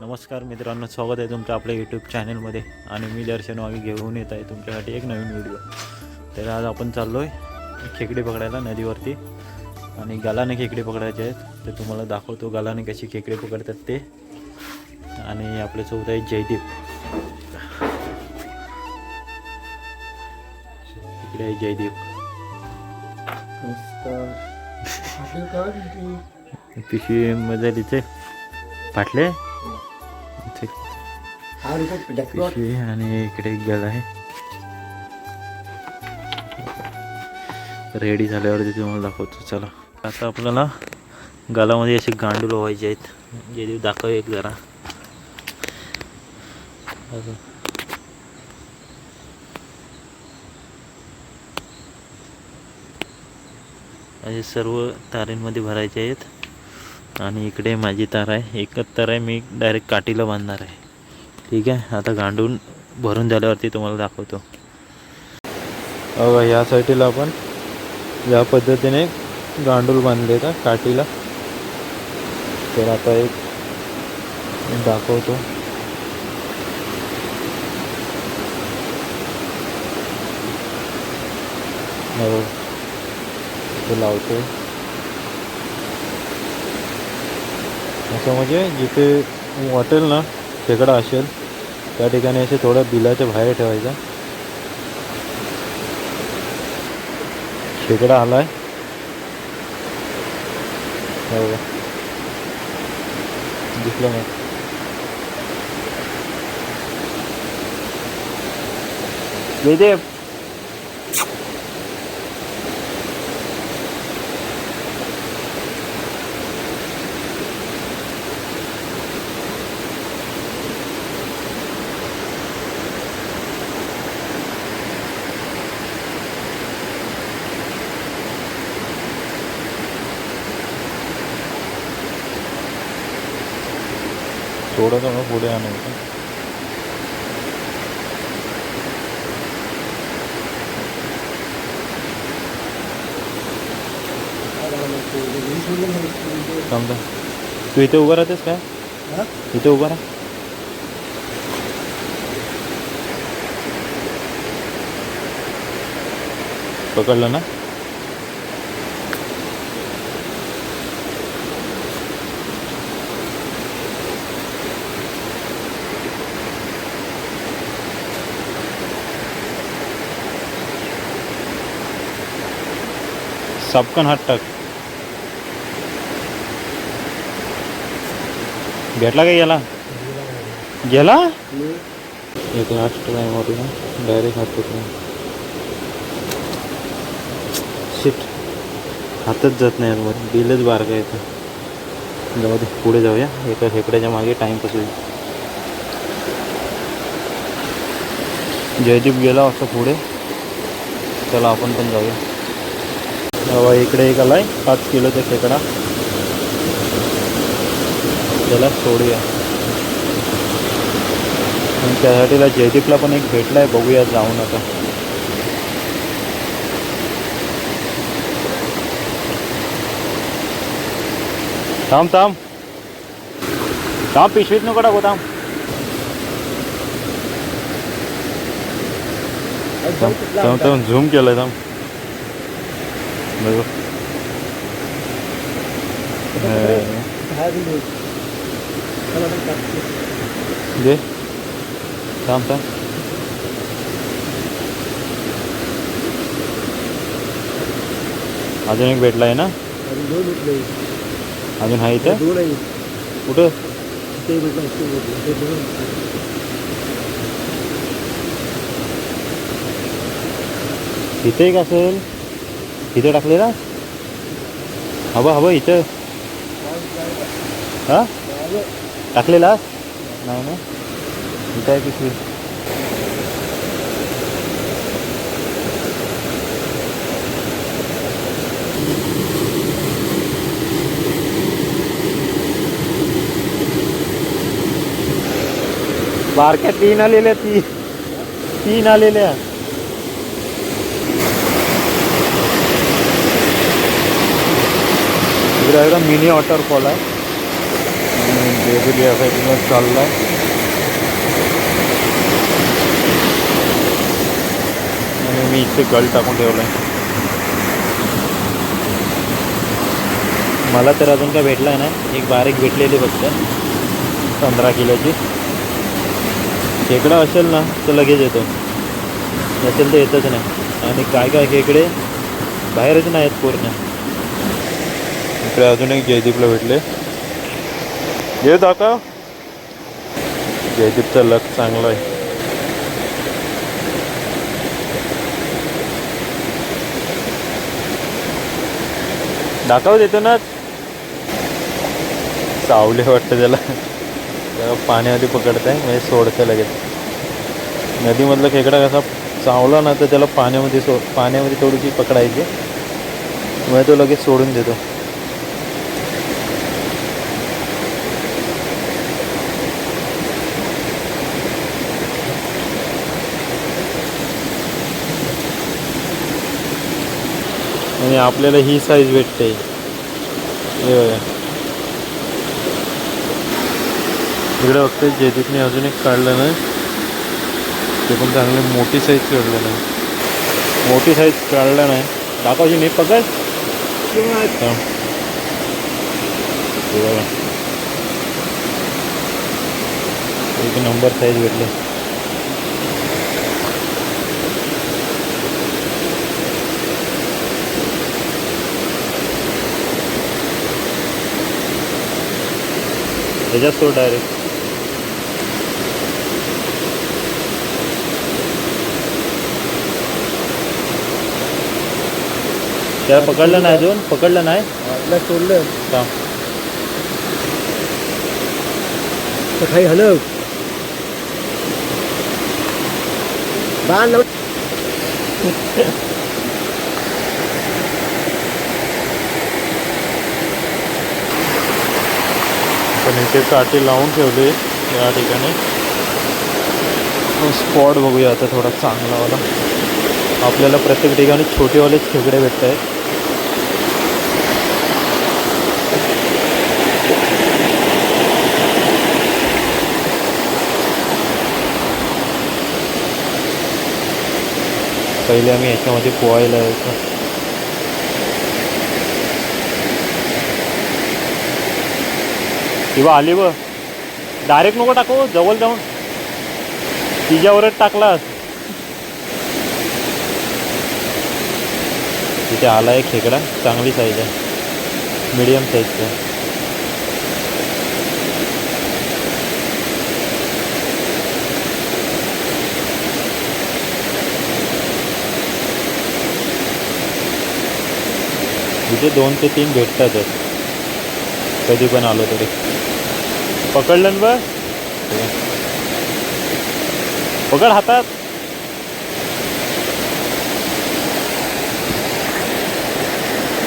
नमस्कार मित्रांनो स्वागत आहे तुमचं आपल्या यूट्यूब चॅनलमध्ये आणि मी दर्शन वागे घेऊन येत आहे तुमच्यासाठी एक नवीन व्हिडिओ तर आज आपण चाललो आहे खेकडे पकडायला नदीवरती. आणि गालाने खेकडे पकडायचे आहेत. तर तुम्हाला दाखवतो गालाने कशी खेकडे पकडतात ते. आणि आपले सोबत आहे जयदीप. इकडे आहे जयदीप. पिशवी मध्ये तिथे फाटले? पिशवी आणि इकडे एक गल आहे. रेडी झाल्यावरती तुम्हाला दाखवतो चला. आता आपल्याला गालामध्ये असे गांडूळ व्हायचे आहेत. जे दाखव एक जरा. असं. असे सर्व तारेंमध्ये भरायचे आहेत. आणि इकडे माझी तार आहे. एकच तार आहे. मी डायरेक्ट काठीला बांधणार आहे. ठीक आहे आता गांडून भरून झाल्यावरती तुम्हाला दाखवतो. अगं या साईडला आपण या पद्धतीने गांडूळ बांधले का काठीला. तर आता एक दाखवतो. हो लावतो असं म्हणजे जिथे वाटेल ना तिकडं असेल त्या ठिकाणी असे थोडं बिलाच्या बाहेर ठेवायचा. खेकडा आलाय. हो. दिसलं नाही. जयदेव. थोडं थोडं पुढे आणायचं. थांब. तू इथे उभं राहतेस काय? इथे उभं राहा. पकडलं ना? सबकन हात टाक भेटला का गेला गेला एक लास्ट टाइम होती डायरेक्ट हात पकडून शिट हातच जात नाही मग बिलच बारका येतं जाऊ दे पुढे जाऊया एका खेकड्याच्या मागे टाइम कसं होईल जयदीप गेला असं पुढे चला आपण पण जाऊया बाबा इकडे एक आलाय पाच किलोचा खेकडा. त्याला सोडूया. आणि त्यासाठीला जयदीपला पण एक भेटलाय. बघूया जाऊन आता. थांब थांब. थांब, पिशवीत नको टाकू थांब थांब थांब, झूम केलंय, थांब. बघू दे थांब थांब अजून एक भेटला आहे ना अजून हा इथं कुठं इथे एक असेल इथे टाकलेला हवं हवं इथं. हा? टाकलेला? नाही ना इथं आहे पिशवी. बारक्या तीन आलेल्या ती. तीन आलेल्या. इकडे एकदम मिनी वॉटरफॉल आहे जयदीप या साईडनं चालला आणि मी इथे गल टाकून ठेवला आहे मला तर अजून काय भेटला आहे ना एक बारीक भेटलेली फक्त. पंधरा किलोची. खेकडा असेल ना तर लगेच येतो. नसेल तर येतच नाही. आणि काय काय खेकडे? बाहेरच नाहीत पूर्ण. इकडे अजून एक जयदीपला भेटले. ये दाका जयदीपचा लक चांगला आहे. दाखव देतो ना चावले वाटतं त्याला. त्याला पाण्यामध्ये पकडत आहे म्हणजे सोडतं लगेच. नदीमधला खेकडा कसा चावला ना तर त्याला पाण्यामध्ये सो पाण्यामध्ये थोडीशी पकडायची. मग तो लगेच सोडून देतो. आणि आपल्याला ही साईज भेटते. हे इकडे बघते जयदीपने अजून एक काढलं ना. ते पण चांगले मोठी साईज काढलं नाही मोठी साईज काढलं नाही दाखवशी नाही पकड. एक नंबर साईज भेटली. त्याच्यात सोड डायरेक्ट त्याला पकडलं नाही अजून? पकडलं नाही? आपल्या सोडलं. का काही हलव बाण इथे काठी लावून ठेवले या ठिकाणी स्पॉट बघूया आता थोडा चांगलावाला आपल्याला प्रत्येक ठिकाणी छोटेवालेच खेकडे भेटत आहेत पहिले आम्ही याच्यामध्ये पोहायला यायचो किंवा आली ब डायरेक्ट नको टाकू जवळ जाऊन. तिच्यावरच टाकलास. तिथे आला एक खेकडा चांगली साईज आहे. मिडियम साईजचा इथे दोन ते तीन भेटतातच. कधी पण आलो तरी. पकडलं ना बघ पकड हातात.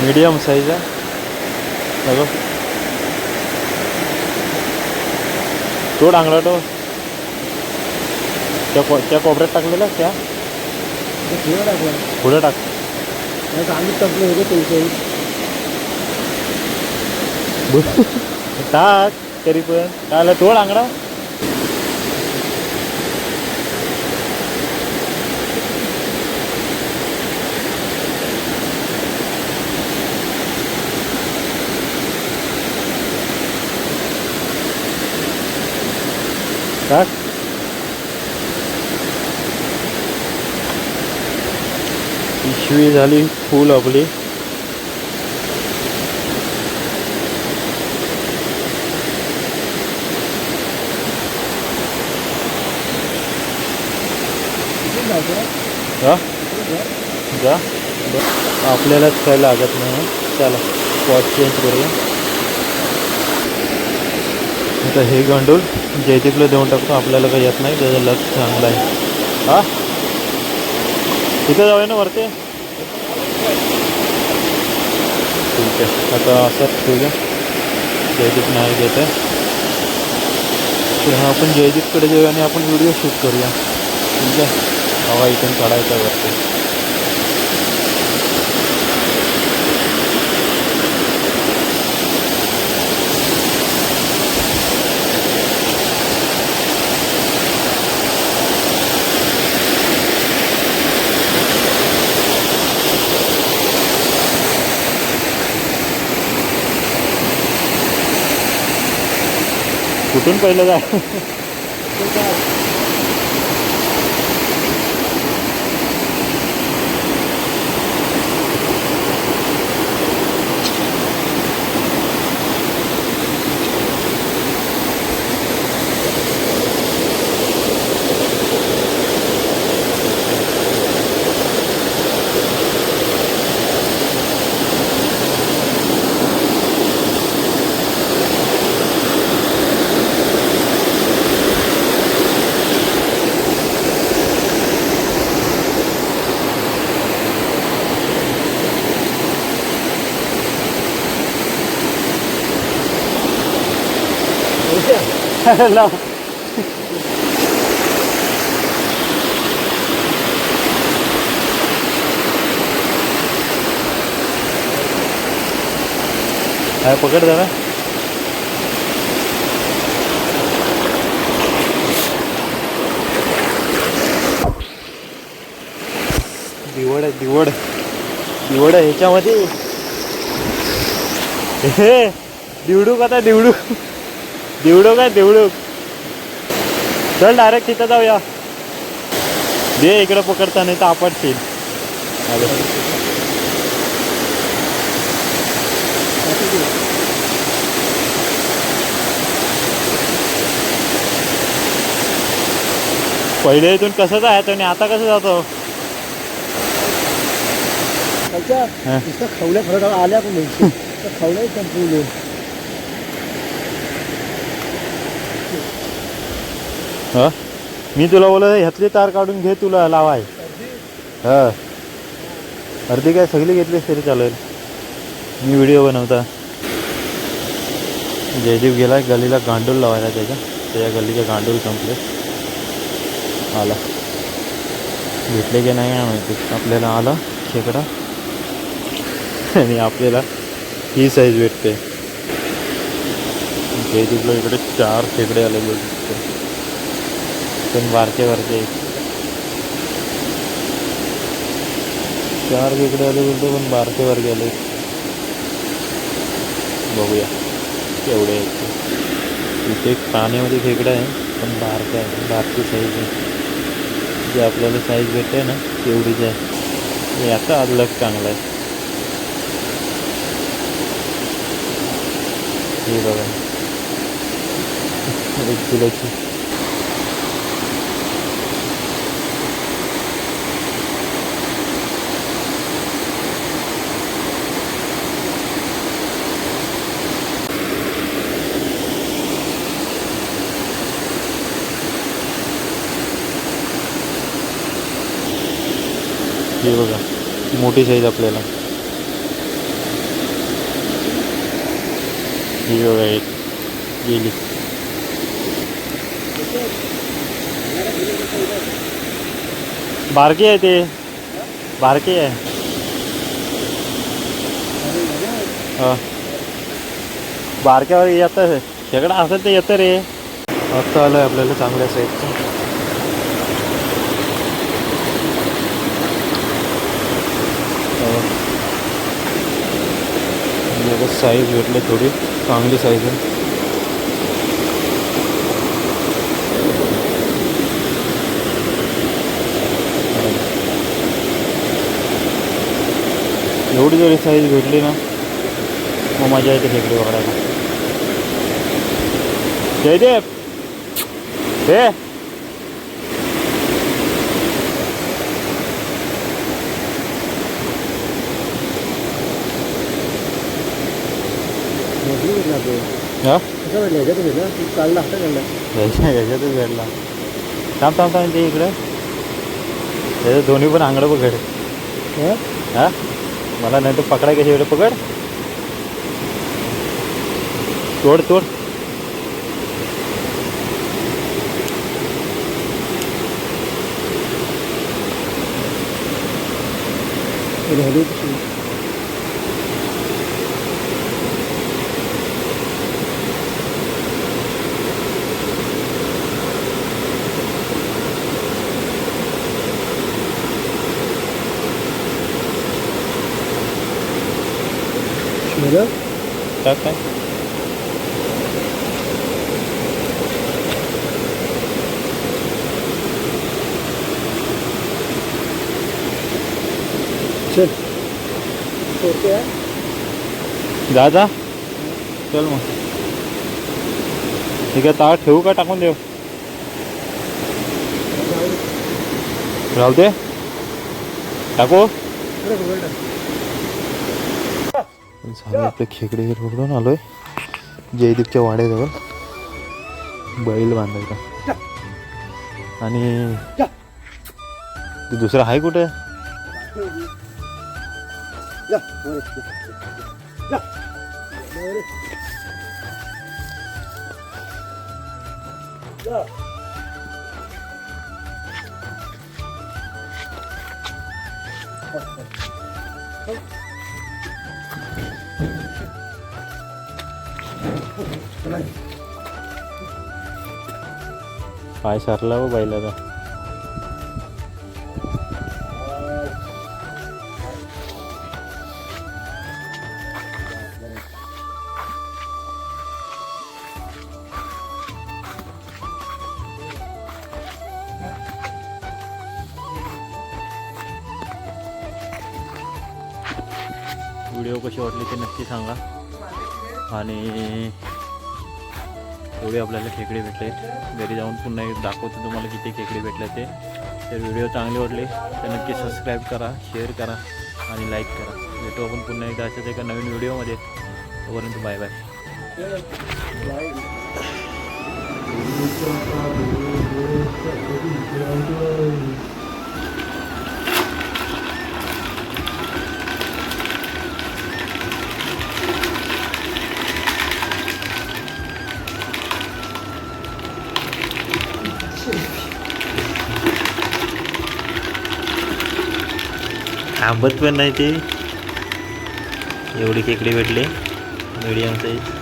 मीडियम साईज आहे. बघ. तो डांगला तो. त्या को त्या कोपऱ्यात टाकलेला त्या? पुढे टाक. आम्ही टपलं होतो तुमचं. टाक तरी पण. काय तोड आंगडा. टाक. पिशवी झाली फुल आपली. हां जा. आपल्यालाच काय लागत नाही. चला स्पॉट चेंज करूया. आता हे गांडूळ जयदीपला देऊन टाकतो. आपल्याला काही येत नाही. त्याचं लक्ष चांगलं आहे. हा? तिथं जाऊया ना वरती. ठीक आहे. आता असंच ठेवूया. जयदीप नाही घेत आहे. तेव्हा आपण जयदीपकडे जाऊया आणि आपण व्हिडिओ शूट करूया. ठीक आहे? हवा इथून काढायचा वरती. कुठून पहिलं जाय? लाव काय पकड जरा दिवड आहे दिवड दिवड आहे ह्याच्यामध्ये हे दिवडू आता दिवडू दिवडो काय दिवडू चल डायरेक्ट तिथं जाऊया. दे इकडे पकडता नाही तर आपटशील. अरे पहिले इथून कसं जायचं आणि आता कसं जातो? खवल्या खरं आल्या पण खवल्या संपवले हां? मी तुला बोलत ह्यातली तार काढून घे तुला लावाय. हा. अर्धी काय सगळी घेतलीस तरी चालेल. मी व्हिडिओ बनवता. जयदीप गेला गलीला गांडूल लावायला त्याच्या. त्याच्या गल्लीचे गांडूल संपले. आला. भेटले की नाही काय माहिती. आपल्याला आला खेकडा. आणि आपल्याला ही साईज भेटते. जयदीपला इकडे चार खेकडे आले बघ. पण बारके बारके आहेत. चार खेकडे आले बोलतो पण बारके गेले बघूया. केवढे आहेत ते. इथे एक पाण्यामध्ये खेकडा आहे पण बारका आहे. बारकी साईज आहे. जे आपल्याला साईज भेटते ना तेवढीच आहे. याचा अलग चांगला आहे. हे बघा. एक किलोची. हे बघा मोठी साईज आपल्याला. ही बघा एक गेली. बारकी आहे ते. बारकी आहे. हा. बारक्यावर येतं. शेकडा असेल ते येतं रे. आता आलं आपल्याला चांगल्या साईजचं साईज भेटले थोडी चांगली साईज आहे. एवढी जरी साईज भेटली ना मग मजा येते खेकडे वगैरे जयदेव! हे मोठी भेटला आपल्याला हा कसं भेटलं ह्याच्यात भेटलं तू काढला हातात काढला हा? याच्यातच भेटला थांब थांब थांब ते इकडे त्याचं दोन्ही पण आंगडं पकड हा मला नाही तर पकडाय कशी एवढं पकड तोड तोड त्याला तक चल। दादा? चल मैं तार ठेवू का टाकून देऊ दे। टाकू। झालं आपले खेकडे रोडून आलोय. जयदीपच्या वाड्याजवळ. बैल बांधायचा आणि दुसरा दुसरं आहे कुठे? Oh. पाय सरला हो बैलाचा व्हिडिओ कशी वाटली ते नक्की सांगा. आणि एवढे आपल्याला खेकडे भेटले. घरी जाऊन पुन्हा एक दाखवतो तुम्हाला किती खेकडे भेटले ते. तर व्हिडिओ चांगले वाटले तर नक्की सबस्क्राईब करा शेअर करा आणि लाईक करा. भेटू आपण पुन्हा एकदा अशाच एका नवीन व्हिडिओमध्ये. तोपर्यंत बाय बाय थांबत पण नाही ते. एवढी खेकडे भेटले. Medium size